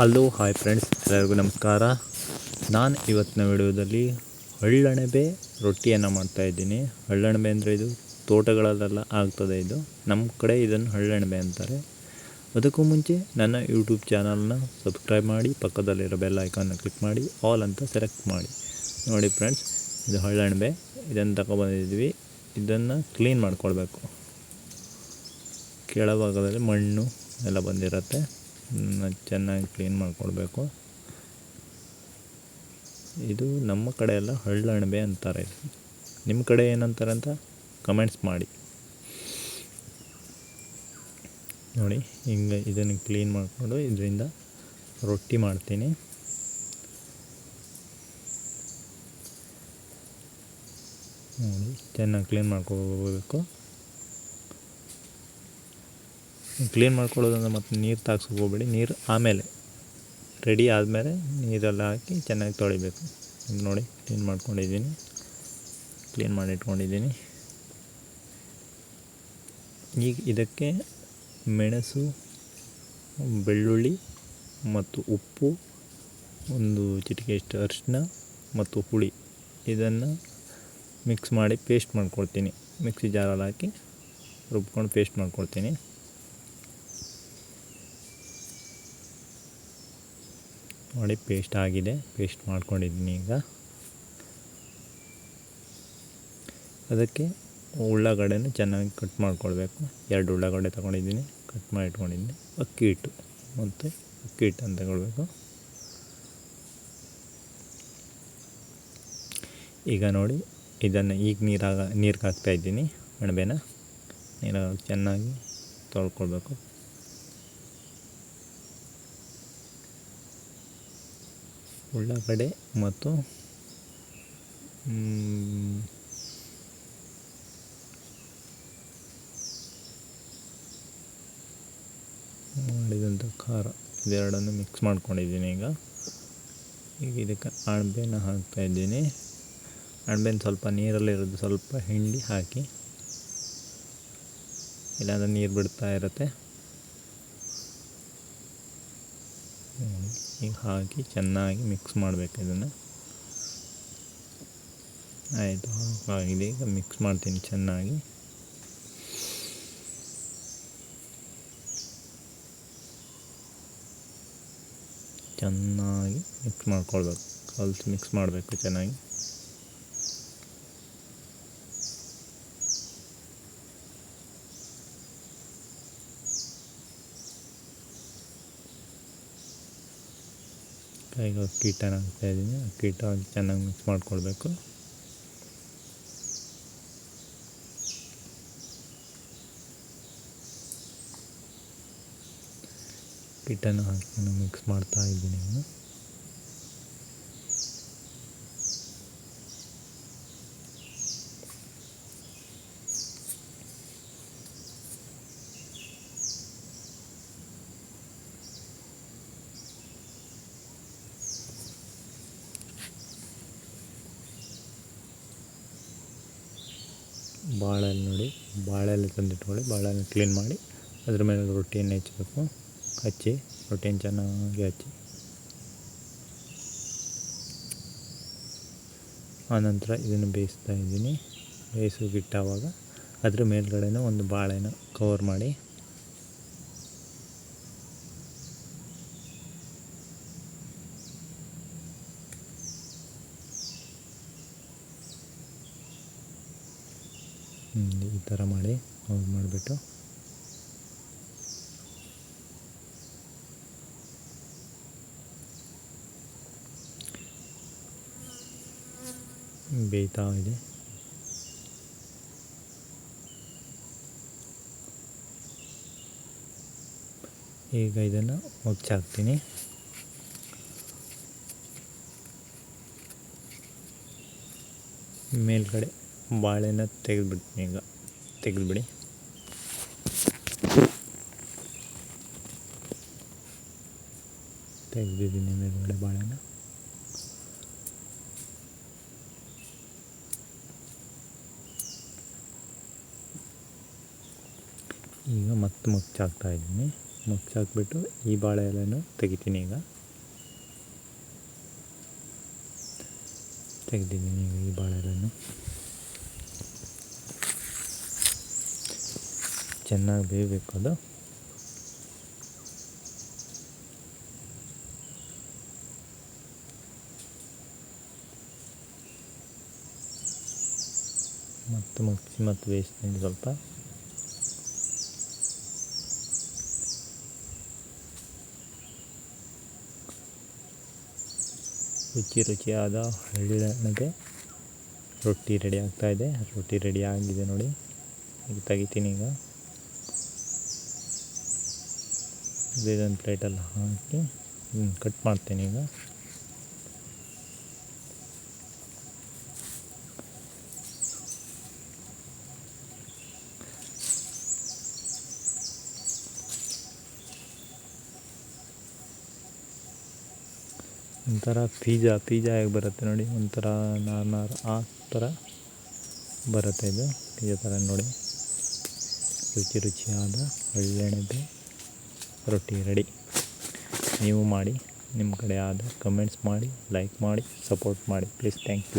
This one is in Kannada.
ಹಲೋ, ಹಾಯ್ ಫ್ರೆಂಡ್ಸ್, ಎಲ್ಲರಿಗೂ ನಮಸ್ಕಾರ. ನಾನು ಇವತ್ತಿನ ವಿಡಿಯೋದಲ್ಲಿ ಹಳ್ಳಣಬೆ ರೊಟ್ಟಿಯನ್ನು ಮಾಡ್ತಾಯಿದ್ದೀನಿ ಹಳ್ಳಣಬೆ ಅಂದರೆ ಇದು ತೋಟಗಳಲ್ಲೆಲ್ಲ ಆಗ್ತದೆ ಇದು. ನಮ್ಮ ಕಡೆ ಇದನ್ನು ಹಳ್ಳಣಬೆ ಅಂತಾರೆ. ಅದಕ್ಕೂ ಮುಂಚೆ ನನ್ನ ಯೂಟ್ಯೂಬ್ ಚಾನಲ್ನ ಸಬ್ಸ್ಕ್ರೈಬ್ ಮಾಡಿ, ಪಕ್ಕದಲ್ಲಿರೋ ಬೆಲ್ ಐಕಾನ್ನ ಕ್ಲಿಕ್ ಮಾಡಿ, ಆಲ್ ಅಂತ ಸೆಲೆಕ್ಟ್ ಮಾಡಿ. ನೋಡಿ ಫ್ರೆಂಡ್ಸ್, ಇದು ಹಳ್ಳಣಬೆ ಇದನ್ನು ತಗೊಬಂದಿದ್ವಿ ಇದನ್ನು ಕ್ಲೀನ್ ಮಾಡ್ಕೊಳ್ಬೇಕು. ಕೆಳಭಾಗದಲ್ಲಿ ಮಣ್ಣು ಎಲ್ಲ ಬಂದಿರುತ್ತೆ. ಚೆನ್ನಾಗಿ ಕ್ಲೀನ್ ಮಾಡಿಕೊಡ್ಬೇಕು. ಇದು ನಮ್ಮ ಕಡೆ ಎಲ್ಲ ಹಳ್ಳಣಬೆ ಅಂತಾರೆ. ನಿಮ್ಮ ಕಡೆ ಏನಂತಾರೆ ಅಂತ ಕಮೆಂಟ್ಸ್ ಮಾಡಿ. ನೋಡಿ, ಹಿಂಗೆ ಇದನ್ನು ಕ್ಲೀನ್ ಮಾಡಿಕೊಂಡು ಇದರಿಂದ ರೊಟ್ಟಿ ಮಾಡ್ತೀನಿ. ನೋಡಿ, ಚೆನ್ನಾಗಿ ಕ್ಲೀನ್ ಮಾಡ್ಕೋಬೇಕು. ಕ್ಲೀನ್ ಮಾಡ್ಕೊಳ್ಳೋದಂದ್ರೆ ಮತ್ತೆ ನೀರು ತಾಗ್ಸೋಕೆ ಹೋಗ್ಬೇಡಿ. ನೀರು ಆಮೇಲೆ ರೆಡಿ ಆದಮೇಲೆ ನೀರೆಲ್ಲ ಹಾಕಿ ಚೆನ್ನಾಗಿ ತೊಳಿಬೇಕು. ನೋಡಿ ಕ್ಲೀನ್ ಮಾಡ್ಕೊಂಡಿದ್ದೀನಿ. ಕ್ಲೀನ್ ಮಾಡಿ ಇಟ್ಕೊಂಡಿದ್ದೀನಿ. ಈಗ ಇದಕ್ಕೆ ಮೆಣಸು, ಬೆಳ್ಳುಳ್ಳಿ ಮತ್ತು ಉಪ್ಪು, ಒಂದು ಚಿಟಿಕೆಯಷ್ಟು ಅರಿಶಿನ ಮತ್ತು ಹುಳಿ ಇದನ್ನು ಮಿಕ್ಸ್ ಮಾಡಿ ಪೇಸ್ಟ್ ಮಾಡ್ಕೊಳ್ತೀನಿ ಮಿಕ್ಸಿ ಜಾರಲ್ಲಿ ಹಾಕಿ ರುಬ್ಕೊಂಡು ಪೇಸ್ಟ್ ಮಾಡ್ಕೊಳ್ತೀನಿ ನೋಡಿ ಪೇಸ್ಟ್ ಆಗಿದೆ. ಪೇಸ್ಟ್ ಮಾಡ್ಕೊಂಡಿದ್ದೀನಿ ಈಗ. ಅದಕ್ಕೆ ಉಳ್ಳಾಗಡ್ಡೆನ ಚೆನ್ನಾಗಿ ಕಟ್ ಮಾಡ್ಕೊಳ್ಬೇಕು. ಎರಡು ಉಳ್ಳಾಗಡ್ಡೆ ತೊಗೊಂಡಿದ್ದೀನಿ. ಕಟ್ ಮಾಡಿ ಇಟ್ಕೊಂಡಿದ್ದೀನಿ ಅಕ್ಕಿ ಹಿಟ್ಟು ಮತ್ತು ಅಕ್ಕಿ ಹಿಟ್ಟನ್ನು ತಗೊಳ್ಬೇಕು. ಈಗ ನೋಡಿ, ಇದನ್ನು ಈಗ ನೀರಾಗ ನೀರು ಕಾಕ್ತಾಯಿದ್ದೀನಿ ಅಣಬೆನ. ನೀರಾಗ ಚೆನ್ನಾಗಿ ತೊಳ್ಕೊಳ್ಬೇಕು. ಉಳ್ಳಾಗಡ್ಡೆ ಮತ್ತು ಮಾಡಿದಂಥ ಖಾರ. ಇದೆರಡನ್ನು ಮಿಕ್ಸ್ ಮಾಡ್ಕೊಂಡಿದ್ದೀನಿ ಈಗ. ಈಗ ಇದಕ್ಕೆ ಅಣಬೆನ ಹಾಕ್ತಾಯಿದ್ದೀನಿ ಅಣಬೆನ ಸ್ವಲ್ಪ ನೀರಲ್ಲಿರೋದು ಸ್ವಲ್ಪ ಹಿಂಡಿ ಹಾಕಿ. ಇಲ್ಲಾಂದರೆ ನೀರು ಬಿಡ್ತಾ ಇರುತ್ತೆ. ಈಗ ಹಾಕಿ ಚೆನ್ನಾಗಿ ಮಿಕ್ಸ್ ಮಾಡಬೇಕು ಇದನ್ನು. ಆಯಿತು ಆಗಿದೆ ಈಗ ಮಿಕ್ಸ್ ಮಾಡ್ತೀನಿ ಚೆನ್ನಾಗಿ. ಚೆನ್ನಾಗಿ ಮಿಕ್ಸ್ ಮಾಡ್ಕೊಳ್ಬೇಕು. ಕಲಿಸಿ ಮಿಕ್ಸ್ ಮಾಡಬೇಕು ಚೆನ್ನಾಗಿ. ಈಗ ಅಕ್ಕಿ ಹಿಟ್ಟನ್ನು ಹಾಕ್ತಾಯಿದ್ದೀನಿ ಅಕ್ಕಿ ಹಿಟ್ಟು ಹಾಕಿ ಚೆನ್ನಾಗಿ ಮಿಕ್ಸ್ ಮಾಡ್ಕೊಳ್ಬೇಕು. ಹಿಟ್ಟನ್ನು ಹಾಕಿ ನಾನು ಮಿಕ್ಸ್ ಮಾಡ್ತಾ ಇದ್ದೀನಿ ಈಗ ಬಾಳೆಲೆ ನೋಡಿ ಬಾಳೆಲೆ ತಂದಿಟ್ಕೊಳ್ಳಿ ಬಾಳೆಲೆ ಕ್ಲೀನ್ ಮಾಡಿ, ಅದ್ರ ಮೇಲೆ ರೊಟ್ಟಿಯನ್ನು ಹೆಚ್ಚಬೇಕು ಹಚ್ಚಿ, ರೊಟ್ಟಿಯನ್ನು ಚೆನ್ನಾಗಿ ಹಚ್ಚಿ. ಆನಂತರ ಇದನ್ನು ಬೇಯಿಸ್ತಾ ಇದ್ದೀನಿ. ಬೇಯಿಸೋಗಿಟ್ಟಾವಾಗ ಅದ್ರ ಮೇಲ್ಗಡೆನೂ ಒಂದು ಬಾಳೆನ ಕವರ್ ಮಾಡಿ. ಈ ಥರ ಮಾಡಿ ಮಾಡಿಬಿಟ್ಟು. ಬೇಯ್ತಾ ಇದೆ. ಈಗ ಇದನ್ನು ಮುಚ್ಚಾಕ್ತೀನಿ ಮೇಲ್ಗಡೆ ಬಾಳೆನ ತೆಗೆದುಬಿಡ್ತೀನಿ ಈಗ, ತೆಗೆದುಬಿಡಿ. ತೆಗೆದಿದ್ದೀನಿ ಮೇಲ್ಗಡೆ ಬಾಳೆನ. ಈಗ ಮತ್ತೆ ಮುಚ್ಚಾಕ್ತಾ ಇದ್ದೀನಿ. ಮುಚ್ಚಾಕ್ಬಿಟ್ಟು ಈ ಬಾಳೆ ಎಲೆನೂ ತೆಗಿತೀನಿ ಈಗ. ತೆಗೆದಿದ್ದೀನಿ ಈಗ ಈ ಬಾಳೆ ಎಲೆನೂ. ಚೆನ್ನಾಗಿ ಬೇಯಬೇಕು ಅದು. ಮತ್ತು ಮುಚ್ಚಿ ಮತ್ತು ಬೇಯಿಸ್ತೀನಿ ಸ್ವಲ್ಪ. ರುಚಿ ರುಚಿಯಾದ ಹಳ್ಳಿಗೆ ರೊಟ್ಟಿ ರೆಡಿ ಆಗ್ತಾಯಿದೆ ರೊಟ್ಟಿ ರೆಡಿ ಆಗಿದೆ ನೋಡಿ. ತೆಗಿತೀನಿ ಈಗ. ಇದೊಂದು ಪ್ಲೇಟಲ್ಲಿ ಹಾಕಿ ಕಟ್ ಮಾಡ್ತೀನಿ ಈಗ. ಒಂಥರ ಪೀಜಾ ಪೀಜಾ ಹೇಗೆ ಬರುತ್ತೆ ನೋಡಿ. ಒಂಥರ ನಾರ್ನಾರ್ ಆ ಥರ ಬರುತ್ತೆ ಇದು. ಪೀಜಾ ಥರ ನೋಡಿ. ರುಚಿ ರುಚಿಯಾದ ಒಳ್ಳೆಣಬೆ ರೊಟ್ಟಿ ರೆಡಿ. ನೀವು ಮಾಡಿ, ನಿಮ್ಮ ಕಡೆ ಆದ ಕಮೆಂಟ್ಸ್ ಮಾಡಿ ಲೈಕ್ ಮಾಡಿ ಸಪೋರ್ಟ್ ಮಾಡಿ. Please thank you